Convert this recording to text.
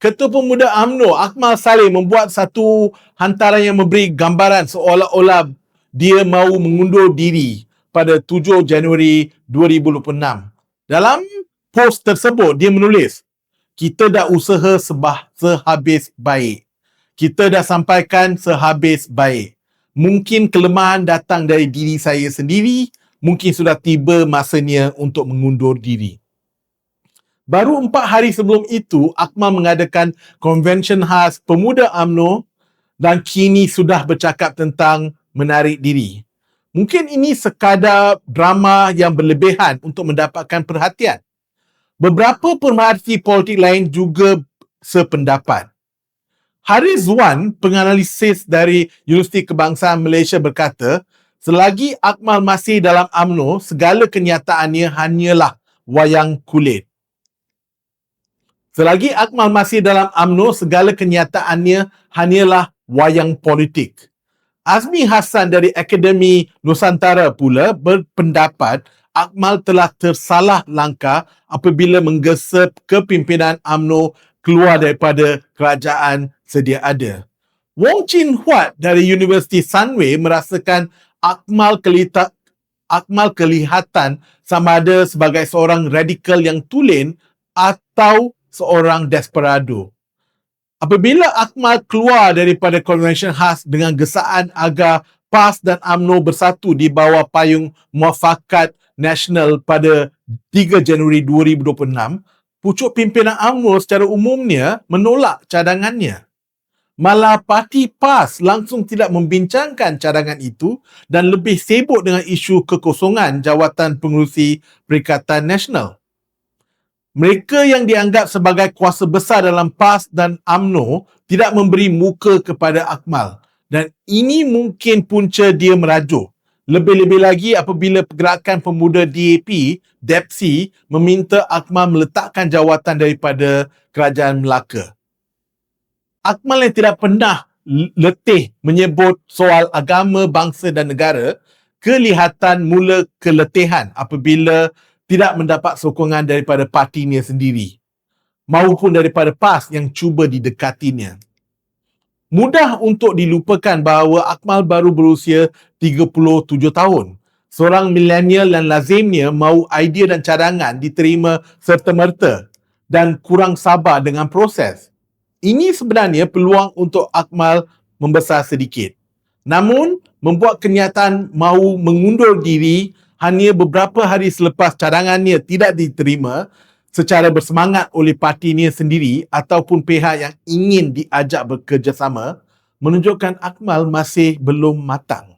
Ketua Pemuda AMNO Akmal Saleh membuat satu hantaran yang memberi gambaran seolah-olah dia mahu mengundur diri pada 7 Januari 2026. Dalam post tersebut dia menulis, kita dah usaha sebah sehabis baik. Kita dah sampaikan sehabis baik. Mungkin kelemahan datang dari diri saya sendiri, mungkin sudah tiba masanya untuk mengundur diri. Baru empat hari sebelum itu, Akmal mengadakan konvensyen khas pemuda AMNO dan kini sudah bercakap tentang menarik diri. Mungkin ini sekadar drama yang berlebihan untuk mendapatkan perhatian. Beberapa pemerhati politik lain juga sependapat. Haris Wan, penganalisis dari Universiti Kebangsaan Malaysia berkata, selagi Akmal masih dalam AMNO, segala kenyataannya hanyalah wayang kulit. Selagi Akmal masih dalam AMNO, segala kenyataannya hanyalah wayang politik. Azmi Hassan dari Akademi Nusantara pula berpendapat Akmal telah tersalah langkah apabila menggesa kepimpinan AMNO keluar daripada kerajaan sedia ada. Wong Chin Huat dari Universiti Sunway merasakan Akmal kelihatan Akmal kelihatan sama ada sebagai seorang radikal yang tulen atau seorang desperado. Apabila Akmal keluar daripada konvensyen khas dengan gesaan agar PAS dan AMNO bersatu di bawah payung muafakat nasional pada 3 Januari 2026, pucuk pimpinan AMNO secara umumnya menolak cadangannya. Malah parti PAS langsung tidak membincangkan cadangan itu dan lebih sibuk dengan isu kekosongan jawatan pengurusi Perikatan Nasional. Mereka yang dianggap sebagai kuasa besar dalam PAS dan AMNO tidak memberi muka kepada Akmal dan ini mungkin punca dia merajuk. Lebih-lebih lagi apabila pergerakan pemuda DAP, DEPSI, meminta Akmal meletakkan jawatan daripada Kerajaan Melaka. Akmal yang tidak pernah letih menyebut soal agama, bangsa dan negara, kelihatan mula keletihan apabila tidak mendapat sokongan daripada partinya sendiri maupun daripada PAS yang cuba didekatinya. Mudah untuk dilupakan bahawa Akmal baru berusia 37 tahun. Seorang milenial dan lazimnya mahu idea dan cadangan diterima serta-merta dan kurang sabar dengan proses. Ini sebenarnya peluang untuk Akmal membesar sedikit. Namun, membuat kenyataan mahu mengundur diri hanya beberapa hari selepas cadangannya tidak diterima secara bersemangat oleh partinya sendiri ataupun pihak yang ingin diajak bekerjasama menunjukkan Akmal masih belum matang.